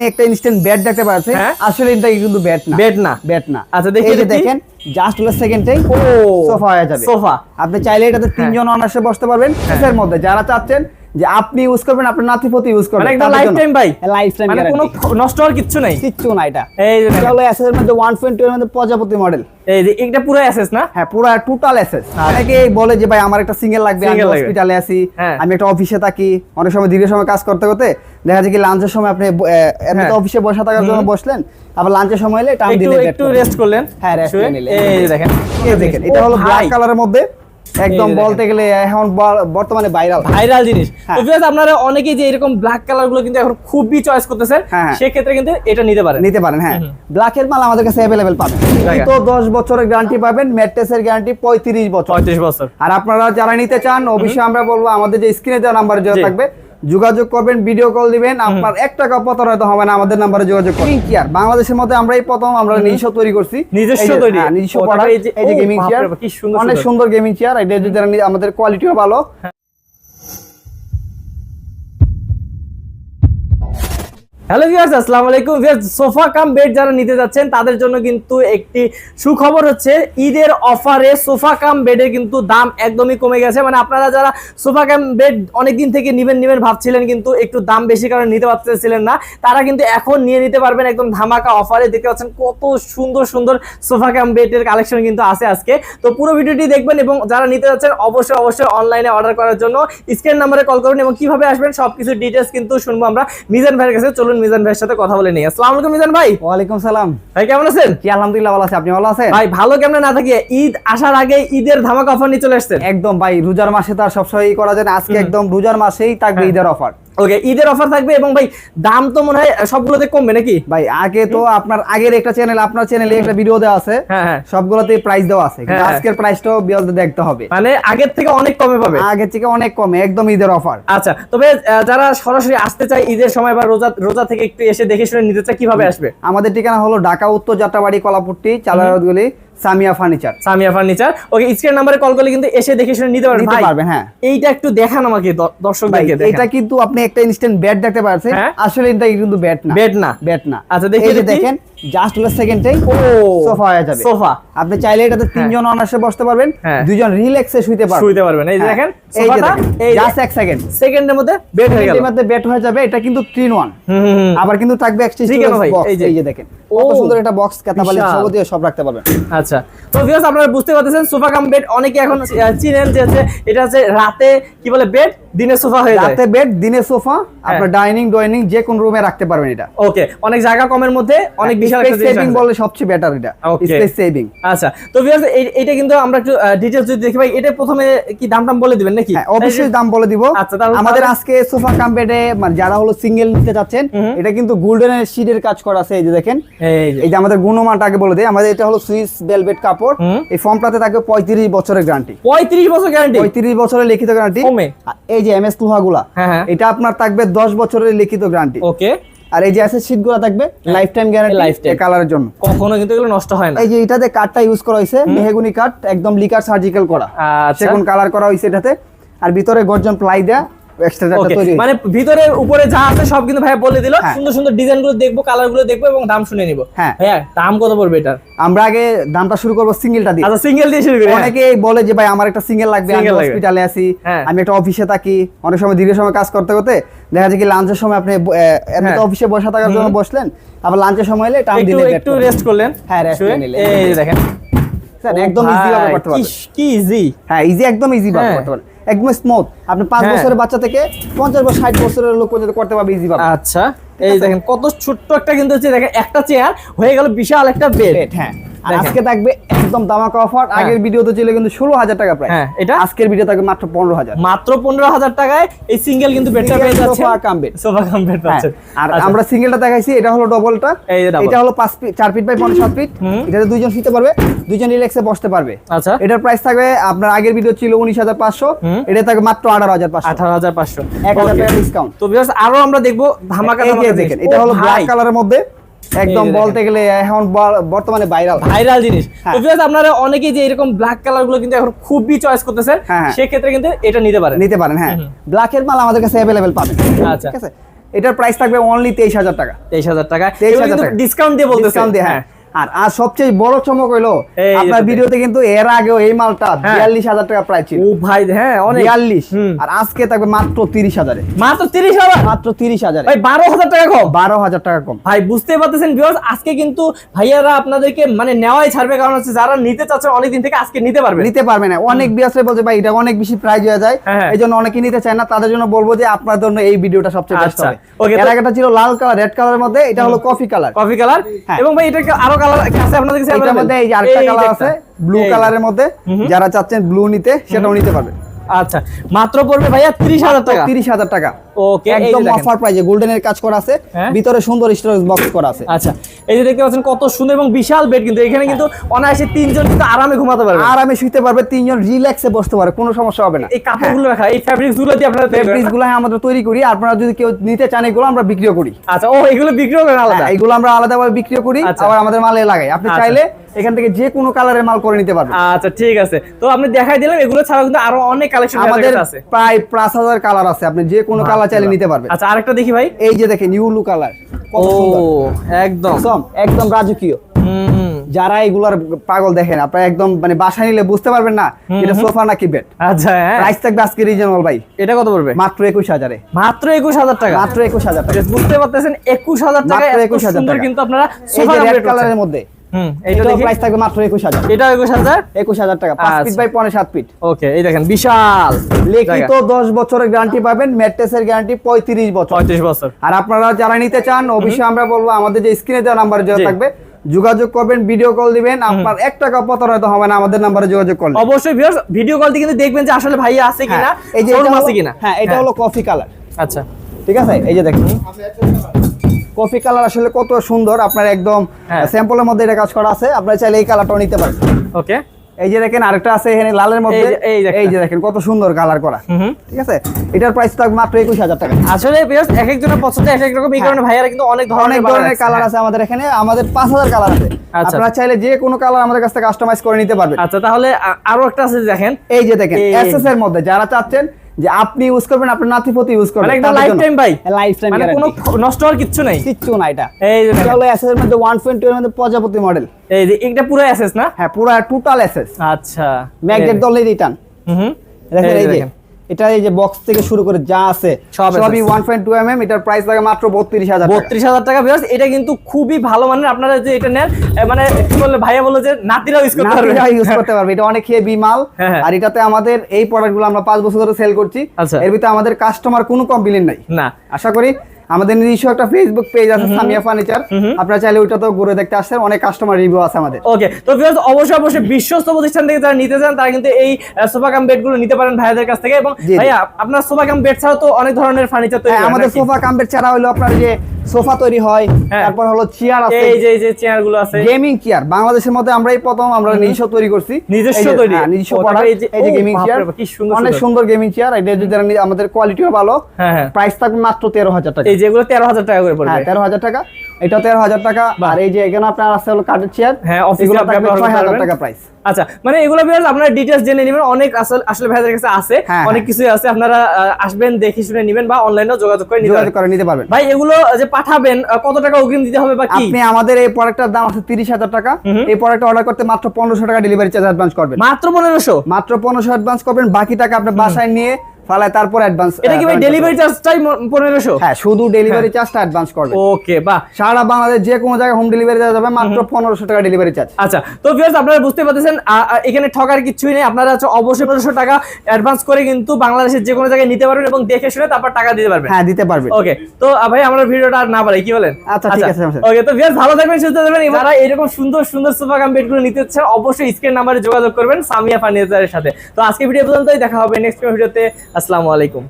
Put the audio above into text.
একটা instant bat দেখতে পাচ্ছেন হ্যাঁ। আসলে এটা কিন্তু ব্যাট না। বেড না। ব্যাট না। আচ্ছা, দেখি যে দেখেন জাস্ট হলো সেকেন্ডেই ও। সোফা হয়ে যাবে। সোফা। আপনি চাইলে এটাতে তিনজন অনার্সে বসতে পারবেন। এর মধ্যে? যারা চাচ্ছেন যে আপনি ইউজ করবেন আপনার নাতিপতি ইউজ করবেন। একদম lifetime ভাই? লাইফ টাইম মানে কোনো নষ্ট হওয়ার কিচ্ছু নাই। কিচ্ছু না এটা। এই যে এটা হলো এসএস এর মধ্যে 1.2 এর মধ্যে প্রজাপতি মডেল এই যে এটা পুরো অ্যাসেস না? হ্যাঁ পুরো টোটাল এসএস অনেকে বলে যে ভাই আমার একটা সিঙ্গেল লাগবে আমি হসপিটালে আছি হ্যাঁ। আমি একটা অফিসে থাকি। অনেক সময় দীর্ঘ সময় কাজ করতে করতে দেখা যায় কি লাঞ্চের সময় আপনি এমনি হ্যাঁ। অফিসে বসে থাকার জন্য বসলেন আবার লাঞ্চের সময় এলে টাইম একটু দিলে একটু রেস্ট করলেন। হ্যাঁ, রেস্ট। নিলেন। এই দেখেন। এই দেখেন এটা হলো ব্ল্যাক কালারের মধ্যে একদম বলতে গেলে এখন বর্তমানে ভাইরাল ভাইরাল জিনিস। হ্যাঁ। আপনারা অনেকেই যে এরকম ব্ল্যাক কালারগুলো কিন্তু এখন খুবই চয়েস করতেছেন সেই ক্ষেত্রে সেক্ষেত্রে কিন্তু এটা নিতে পারেন। নিতে পারেন হ্যাঁ। ব্ল্যাক ব্ল্যাকের মাল আমাদের কাছে अवेलेबल পাবেন। তো 10 বছরের গ্যারান্টি পাবেন ম্যাট্রেসের গ্যারান্টি 35 বছর। পঁয়ত্রিশ বছর। আর আপনারা যারা নিতে চান অবশ্যই আমরা বলব আমাদের যে স্ক্রিনে দেওয়া নাম্বার জি। থাকবে। যোগাযোগ করবেন ভিডিও কল দিবেন আপনার এক টাকা পতন হয়তো হবে না আমাদের নাম্বারে যোগাযোগ করবেন। আর বাংলাদেশের মধ্যে আমরা এই প্রথম আমরা নিজস্ব তৈরি করছি। নিজস্ব তৈরি? হ্যাঁ, নিজস্ব এই যে- গেমিং চেয়ার অনেক সুন্দর। গেমিং চেয়ার এটা যদি আমাদের কোয়ালিটিও ভালো হ্যালো ভিউয়ার্স আসসালামু আলাইকুম ভিউয়ার্স সোফা কাম বেড যারা নিতে যাচ্ছেন, তাদের জন্য কিন্তু একটি সুখবর হচ্ছে, ঈদের অফারে সোফা কাম বেডের কিন্তু দাম একদমই কমে গেছে। মানে আপনারা যারা সোফা কাম বেড অনেকদিন থেকে নিবেন নিবেন ভাবছিলেন কিন্তু একটু দাম বেশি কারণে নিতে পারতেছিলেন না, তারা কিন্তু এখন নিয়ে নিতে পারবেন একদম ধামাকা অফারে দেখতে পাচ্ছেন কত সুন্দর সুন্দর সোফা কাম বেডের কালেকশন কিন্তু আছে আজকে। তো পুরো ভিডিওটি দেখবেন এবং যারা নিতে যাচ্ছেন, অবশ্যই অবশ্যই অনলাইনে অর্ডার করার জন্য স্ক্রিন নাম্বারে কল করুন এবং কীভাবে আসবেন, সবকিছু ডিটেলস কিন্তু শুনব আমরা। মিজান ভাইয়ের কাছে চলুন মিজান ভাইয়ের সাথে কথা বলে নিই। আসসালামু আলাইকুম মিজান ভাই। ওয়ালাইকুম সালাম। ভাই কেমন আছেন? কি আলহামদুলিল্লাহ ভালো আছে। আপনি ভালো আছেন? ভাই ভালো কেমন না থাকি ঈদ আসার আগে ঈদের ধামাকা অফার নিয়ে চলে আসছেন। একদম ভাই রোজার মাসে তার আর সবসময় ই করা যায় না। আজকে একদম রোজার মাসেই থাকবে হ্যাঁ। ঈদের অফার ওকে ঈদের অফার থাকবে এবং ভাই দাম তো মনে হয় সবগুলোতে কমবে নাকি? ভাই আগে তো আপনার আগের একটা চ্যানেল আপনার চ্যানেলে একটা ভিডিও দেওয়া আছে। হ্যাঁ হ্যাঁ। সবগুলোতে প্রাইস দেওয়া আছে। কিন্তু হ্যাঁ। আজকের প্রাইসটাও বিয়ালতে দেখতে হবে। মানে আগের থেকে অনেক কমে পাবে। আগের থেকে অনেক কমে একদম ঈদের অফার আচ্ছা তবে যারা সরাসরি আসতে চায় ঈদের সময় বা রোজা রোজা থেকে একটু এসে দেখে শুনে নিতে চায় কীভাবে আসবে? আমাদের ঠিকানা হলো ঢাকা উত্তর যাত্রাবাড়ি কলাপুট্টি চালারগুলি Samiya furniture. Samiya furniture. Okay screen নাম্বারে কল করলে কিন্তু এসে দেখে শুনে নিতে পারবেন। নিতে পারবেন হ্যাঁ। এইটা একটু দেখান আমাকে দর্শক ভাই এটা কিন্তু আপনি একটা ইনস্ট্যান্ট ব্যাট দেখতে পাচ্ছেন। হ্যাঁ। আসলে এটা কিন্তু ব্যাট না। বেড না। ব্যাট না। আচ্ছা, দেখি। দেখেন জাস্ট হলো সোফা হয়ে যাবে। সোফা। আপনি চাইলে এটাতে তিনজন অনার্সে বসতে পারবেন হ্যাঁ। দুইজন রিল্যাক্সে শুইতে পারবেন। শুইতে পারবেন। এই হ্যাঁ। দেখেন এই জাস্ট এক সেকেন্ড সেকেন্ডের মধ্যে বেড হয়ে গেল। মধ্যে বেট হয়ে যাবে এটা কিন্তু তিন ওয়ান। আবার কিন্তু থাকবে এক্সট্রা বক্স এই যে। দেখেন কত সুন্দর একটা বক্স কাতাবালি সব রাখতে পারবেন। আচ্ছা তো ভিউয়ার্স আপনারা বুঝতে পারতেছেন সোফা কাম বেড অনেকে এখন চিনেন যে এটা হচ্ছে রাতে কি বলে বেড দিনে সোফা হয়ে যায়। রাতে বেড দিনে সোফা আপনার ডাইনিং ডাইনিং যে কোন রুমে রাখতে পারবেন এটা। ওকে অনেক জায়গা কমের মধ্যে অনেক বিশাল একটা সেভিং বলে সবচেয়ে বেটার এটা স্পেস সেভিং আচ্ছা তো ভিউয়ার্স এটা কিন্তু আমরা একটু ডিটেইলস যদি দেখি ভাই এটা প্রথমে কি দাম টাম বলে দিবেন নাকি? হ্যাঁ অবশ্যই দাম বলে দিব। আচ্ছা, আমাদের আজকে সোফা কাম বেডে মানে যারা হলো সিঙ্গেল নিতে চাচ্ছেন এটা কিন্তু গোল্ডেনের শিটের কাজ করা আছে এই যে দেখেন। এই যে। আমাদের গুণমানটা আগে বলে দেয় আমাদের এটা হলো সুইস ভেলভেট কাপড়। এই ফর্মটাতে থাকবে পঁয়ত্রিশ বছরের গ্যারান্টি 35 বছর গ্যারান্টি পঁয়ত্রিশ বছরের লিখিত গ্যারান্টি এই যে এমএস লোহাগুলা হ্যাঁ হ্যাঁ। এটা আপনার থাকবে দশ বছরের লিখিত গ্যারান্টি ওকে। আর এই যে আছে শিটগুলো থাকবে লাইফ টাইম গ্যারান্টি। এই কালারের জন্য। কখনো কিন্তু এগুলো নষ্ট হয় না। এই যে এটাতে কাঠটা ইউজ করা হয়েছে মেহগুনি কাঠ একদম লিকার সার্জিক্যাল করা। আচ্ছা। সেগুন কালার করা হয়েছে এটাতে। আর ভিতরে গর্জন প্লাই দেয়া মানে ভিতরে উপরে যা আছে সব কিন্তু ভাই বলে দিল হ্যাঁ। সুন্দর সুন্দর ডিজাইনগুলো দেখব কালারগুলো দেখব এবং দাম শুনে নিবো হ্যাঁ। হ্যাঁ দাম কত পড়বে এটা আমরা আগে দামটা শুরু করব সিঙ্গেলটা দিয়ে আচ্ছা সিঙ্গেল দিয়ে শুরু করি হ্যাঁ। অনেকে বলে যে ভাই আমার একটা সিঙ্গেল লাগবে আমি হসপিটালে আছি হ্যাঁ। আমি একটা অফিসে থাকি অনেক সময় দীর্ঘ সময় কাজ করতে করতে দেখা যায় কি লাঞ্চের সময় আপনি এমনি তো। অফিসে বসা থাকার জন্য বসলেন আবার লাঞ্চের সময় এলে টাইম একটু দিলে একটু রেস্ট করলেন হ্যাঁ, রেস্ট নিলেন। এই দেখেন স্যার একদম ইজি ভাবে ভাই, করতে পারবেন কি- কি ইজি হ্যাঁ ইজি একদম ইজি হ্যাঁ। করতে পারবেন একদম স্মুথ আপনি হ্যাঁ। বছরের বাচ্চা থেকে পঞ্চাশ বছর ষাট বছরের লোক পর্যন্ত করতে পারবে ইজি ভাবে। আচ্ছা এই দেখেন কত ছোট্ট একটা কিন্তু হচ্ছে দেখেন একটা চেয়ার হয়ে গেল বিশাল একটা বেড হ্যাঁ। আজকে থাকবে একদম দামাকা অফার। আগের ভিডিওতে ছিল কিন্তু ষোলো হাজার টাকা প্রায় হ্যাঁ, এটা? আজকের ভিডিও থাকবে মাত্র পনেরো হাজার। মাত্র পনেরো হাজার টাকায় এই সিঙ্গেল কিন্তু বেডটা পেয়ে যাচ্ছে bed। সোফা কাম বেড হ্যাঁ, আর আচ্ছা। আমরা সিঙ্গেলটা দেখাইছি এটা হলো ডবলটা। এটা হলো পাঁচ ফিট চার ফিট বাই পনেরো সাত ফিট। এটাতে দুইজন শুতে পারবে দুইজন রিল্যাক্সে বসতে পারবে। আচ্ছা। এটার প্রাইস থাকবে আপনার আগের ভিডিও ছিল উনিশ হাজার পাঁচশো। এটা থাকবে মাত্র আঠারো হাজার পাঁচশো। আঠারো হাজার পাঁচশো। এক হাজার টাকা ডিসকাউন্ট তো আরও আমরা দেখব ধামাকা দেখেন এটা হলো ব্ল্যাক কালারের মধ্যে একদম বলতে গেলে এখন বর্তমানে ভাইরাল ভাইরাল জিনিস। হ্যাঁ। তো আপনারা অনেকেই যে এরকম ব্ল্যাক কালারগুলো কিন্তু এখন খুবই চয়েস করতেছেন সেই ক্ষেত্রে সেক্ষেত্রে কিন্তু এটা নিতে পারেন। নিতে পারেন হ্যাঁ। ব্ল্যাক ব্ল্যাকের মাল আমাদের কাছে अवेलेबल পাবেন। আচ্ছা। ঠিক আছে? এটার প্রাইস থাকবে অনলি তেইশ হাজার টাকা। তেইশ হাজার টাকা। 23,000 টাকা। ডিসকাউন্ট দিয়ে বলতেছে। ডিসকাউন্ট দিয়ে, হ্যাঁ। আর আর সবচেয়ে বড় চমক হইল এই আপনার ভিডিওতে কিন্তু এর আগেও এই মালটা হ্যাঁ। বিয়াল্লিশ হাজার টাকা প্রাইস ছিল। ও ভাই হ্যাঁ অনেক। বিয়াল্লিশ। আর আজকে থাকবে মাত্র তিরিশ হাজারে। মাত্র তিরিশ হাজার? মাত্র তিরিশ হাজারে। ভাই বারো হাজার টাকা কম? বারো হাজার টাকা কম। ভাই বুঝতে পারতেছেন ভিউয়ার্স আজকে কিন্তু ভাইয়ারা আপনাদেরকে মানে নেওয়াই ছাড়বে কারণ হচ্ছে যারা নিতে চাচ্ছেন অনেকদিন থেকে আজকে নিতে পারবে। নিতে পারবে না। অনেক বিয়াসে বলছে ভাই এটা অনেক বেশি প্রাইস হয়ে যায়। হ্যাঁ, হ্যাঁ। এই জন্য অনেকে নিতে চায় না। তাদের জন্য বলব যে আপনার জন্য এই ভিডিওটা সবচেয়ে বেস্ট আচ্ছা, হবে। Okay, এর আগেটা ছিল লাল কালার রেড কালারের মধ্যে। এটা হলো কফি কালার। Coffee colour. এবং ভাই এটা কি আরও কালার আছে আপনাদের কাছে এটার মধ্যে এই যে আরেকটা কালার আছে ব্লু কালারের মধ্যে যারা চাচ্ছেন ব্লু নিতে সেটাও নিতে পারবে। আচ্ছা মাত্র পড়বে ভাইয়া ত্রিশ হাজার টাকা। তিরিশ হাজার টাকা। ওকে একদম অফার প্রাইজে গোল্ডেনের কাজ করা আছে হ্যাঁ। ভিতরে সুন্দর স্টোরেজ বক্স করা আছে। আচ্ছা এই যে দেখতে পাচ্ছেন কত সুন্দর এবং বিশাল বেড কিন্তু এখানে কিন্তু অনায়াসে তিনজন কিন্তু আরামে ঘুমাতে পারবে। আর আমি শুইতে পারবে তিনজন রিল্যাক্সে বসতে পারে কোনো সমস্যা হবে না। এই কাপড়গুলো রাখা এই ফ্যাব্রিক্সগুলো দিয়ে আপনারা গুলো আমাদের তৈরি করি আপনারা যদি কেউ নিতে চান এগুলো আমরা বিক্রিও করি। আচ্ছা ও এগুলো বিক্রি করেন আলাদা? হ্যাঁ, এগুলো আমরা আলাদাভাবে বিক্রিও করি আচ্ছা। আবার আমাদের মালে লাগাই। আপনি আচ্ছা। চাইলে এখান থেকে যে কোনো কালারের মাল করে নিতে পারবেন। আচ্ছা ঠিক আছে। তো আপনি দেখাই দিলাম এগুলো ছাড়াও কিন্তু আরও অনেক কালেকশন আমাদের আছে। প্রায় পাঁচ হাজার কালার আছে। আপনি যে কোনো কালার চাইলে নিতে পারবেন। আচ্ছা আরেকটা দেখি ভাই। এই যে দেখেন ইউলু কালার ও একদম। একদম একদম রাজকীয়। যারা এগুলার পাগল দেখেন আপনারা একদম মানে বাসা নিলে বুঝতে পারবেন না এটা সোফা নাকি বেড আচ্ছা হ্যাঁ। প্রাইস থাকবে আজকে রিজনেবল ভাই। এটা কত পড়বে? মাত্র একুশ হাজারে। মাত্র একুশ হাজার টাকা? মাত্র একুশ হাজার টাকা। বুঝতে পারতেছেন একুশ হাজার টাকা মাত্র এত 21,000 টাকা। কিন্তু আপনারা সোফা রেড কালারের মধ্যে। হুম এইটা এটাও প্রাইস থাকবে মাত্র একুশ হাজার। এটা একুশ হাজার? একুশ হাজার টাকা পাঁচ ফিট আচ্ছা। বাই পনেরো সাত ফিট ওকে এই দেখেন বিশাল। লিখিত দশ বছরের গ্যারান্টি পাবেন ম্যাট্রেসের গ্যারান্টি পঁয়ত্রিশ বছর। পঁয়ত্রিশ বছর। আর আপনারা যারা নিতে চান অবশ্যই আমরা বলব আমাদের যে স্ক্রিনে দেওয়া নাম্বারে জি। থাকবে। যোগাযোগ করবেন ভিডিও কল দিবেন। আপনার এক টাকা প্রতারিত হবে না আমাদের নাম্বারে যোগাযোগ করলে। অবশ্যই ভিডিও কল দিয়ে কিন্তু দেখবেন যে আসলে ভাইয়া আছে কিনা হ্যাঁ, এই যে আছে কিনা। হ্যাঁ এটা হলো কফি কালার আচ্ছা। ঠিক আছে? এই যে দেখুন। কফি কালার আসলে কত সুন্দর আপনার একদম হ্যাঁ। স্যাম্পলের মধ্যে এটা কাজ করা আছে। আপনারা চাইলে এই কালারটাও নিতে পারেন। ওকে। এই যে দেখেন আরেকটা আছে এখানে লালের মধ্যে। এই যে- দেখেন কত সুন্দর কালার করা। ঠিক আছে? এটার প্রাইস থাকবে মাত্র একুশ হাজার টাকা। আসলে এক একজনের পছন্দ এক এক রকম। এই কারণে ভাইয়ারা কিন্তু অনেক হ্যাঁ। অনেক ধরনের ধরনের কালার আছে আমাদের এখানে। আমাদের পাঁচ হাজার কালার আছে। আচ্ছা। আপনারা চাইলে যে কোনো কালার আমাদের কাছ থেকে কাস্টমাইজ করে নিতে পারবেন। আচ্ছা তাহলে আরও একটা আছে দেখেন। এই যে দেখেন এসএস এর মধ্যে যারা চাচ্ছেন যে আপনি ইউজ করবেন আপনার নাতিপতি ইউজ করবেন একদম লাইফ টাইম ভাই? লাইফ টাইম মানে কোনো নষ্ট হওয়ার কিছু নাই। কিছু না এটা। এই এটা হলো এসএস এর মধ্যে 120 এর মধ্যে প্রজাপতি মডেল এই যে এটা পুরো এসএস না? হ্যাঁ পুরো টোটাল এসএস আচ্ছা। ম্যাগনেট দলে রিটার্ন হুম হুম। দেখেন এই যে। দেখেন। এটা এই যে বক্স থেকে শুরু করে যা আছে সবই 1.2 mm এটার প্রাইস লাগে মাত্র 32000 টাকা। বত্রিশ হাজার টাকা ভিউয়ার্স এটা কিন্তু খুবই ভালো মানের আপনারা যে এটা নেন মানে কি বললে ভাইয়া বলল যে নাতিরাও ইউজ করতে পারবে। নাতিরাও ইউজ করতে পারবে এটা অনেক হেভি মাল। হ্যাঁ, হ্যাঁ। আর এটাতে আমাদের এই প্রোডাক্টগুলো আমরা 5 বছর ধরে সেল করছি। আচ্ছা। এর ভিতরে আমাদের কাস্টমার কোনো কমপ্লেইন নাই। না। আশা করি আমাদের নিজস্ব একটা ফেসবুক পেজ আছে সামিয়া ফার্নিচার আপনারা চাইলে ওইটাতেও ঘুরে দেখতে আসছেন অনেক কাস্টমার রিভিউ আছে আমাদের। ওকে তো ভিউয়ার্স অবশ্যই অবশ্যই বিশ্বস্ত প্রতিষ্ঠান থেকে যারা নিতে চান তারা কিন্তু এই সোফা কাম বেডগুলো নিতে পারেন ভাইয়াদের কাছ থেকে। এবং। ভাইয়া আপনার সোফা কাম বেড ছাড়াও তো অনেক ধরনের ফার্নিচার তৈরি হ্যাঁ, আমাদের? সোফা কাম্পের ছাড়া হলো আপনার যে সোফা তৈরি হয় হ্যাঁ। তারপর হলো চেয়ার আছে। এই যে এই যে চেয়ারগুলো আছে। গেমিং চেয়ার বাংলাদেশের মধ্যে আমরা এই প্রথম আমরা নিজস্ব তৈরি করছি। নিজস্ব তৈরি? হ্যাঁ, নিজস্ব এই যে- গেমিং চেয়ার কি সুন্দর অনেক সুন্দর। গেমিং চেয়ার এটা যদি আমাদের কোয়ালিটিও ভালো প্রাইস থাকবে মাত্র তেরো হাজার টাকা। এই যেগুলো তেরো হাজার টাকা করে পড়বে। হ্যাঁ তেরো হাজার টাকা। এটা তেরো হাজার টাকা। আর এই যে এখানে আপনার আছে হলো কাঠের চেয়ার হ্যাঁ, আপনি হাজার টাকা প্রাইস আচ্ছা মানে এগুলো আপনারা ডিটেইলস জেনে নেবেন। অনেক আসলে আসলে ভাইদের কাছে আছে। হ্যাঁ, অনেক হ্যাঁ। কিছুই আছে। আপনারা আসবেন দেখে শুনে নেবেন বা অনলাইনেও যোগাযোগ করে নিতে যোগাযোগ করে নিতে পারবেন। ভাই এগুলো যে পাঠাবেন কত টাকা অগ্রিম দিতে হবে বা কি? আপনি আমাদের এই প্রোডাক্টটার দাম আছে তিরিশ হাজার টাকা। এই প্রোডাক্ট অর্ডার করতে মাত্র পনেরোশো টাকা ডেলিভারি চার্জ অ্যাডভান্স করবেন। মাত্র পনেরোশো? মাত্র পনেরোশো অ্যাডভান্স করবেন। বাকি টাকা আপনার বাসায় নিয়ে ফালায় তারপর অ্যাডভান্স এটা কি ভাই ডেলিভারি চার্জটাই পনেরোশো? হ্যাঁ শুধু ডেলিভারি চার্জটা অ্যাডভান্স করবেন ওকে বাহ। সারা বাংলাদেশ যে কোনো জায়গায় হোম ডেলিভারি দেওয়া যাবে মাত্র পনেরোশো টাকা ডেলিভারি চার্জ আচ্ছা তো ভিউয়ার্স আপনারা বুঝতে পারতেছেন এখানে ঠকার কিছুই নেই। আপনারা হচ্ছে অবশ্যই পনেরোশো টাকা অ্যাডভান্স করে কিন্তু বাংলাদেশের যে কোনো জায়গায় নিতে পারবেন এবং দেখে শুনে তারপর টাকা দিতে পারবেন। হ্যাঁ দিতে পারবেন। ওকে তো ভাই আমরা ভিডিওটা আর না পারি কি বলেন? আচ্ছা, ঠিক আছে, ওকে তো ভিউয়ার্স ভালো থাকবেন সুস্থ থাকবেন। যারা এরকম সুন্দর সুন্দর সোফা কাম বেডগুলো নিতে চান অবশ্যই স্ক্রিন নাম্বারে যোগাযোগ করবেন সামিয়া ফার্নিচারের সাথে। তো আজকে ভিডিও পর্যন্তই দেখা হবে নেক্সট ভিডিওতে। আসসালামু আলাইকুম।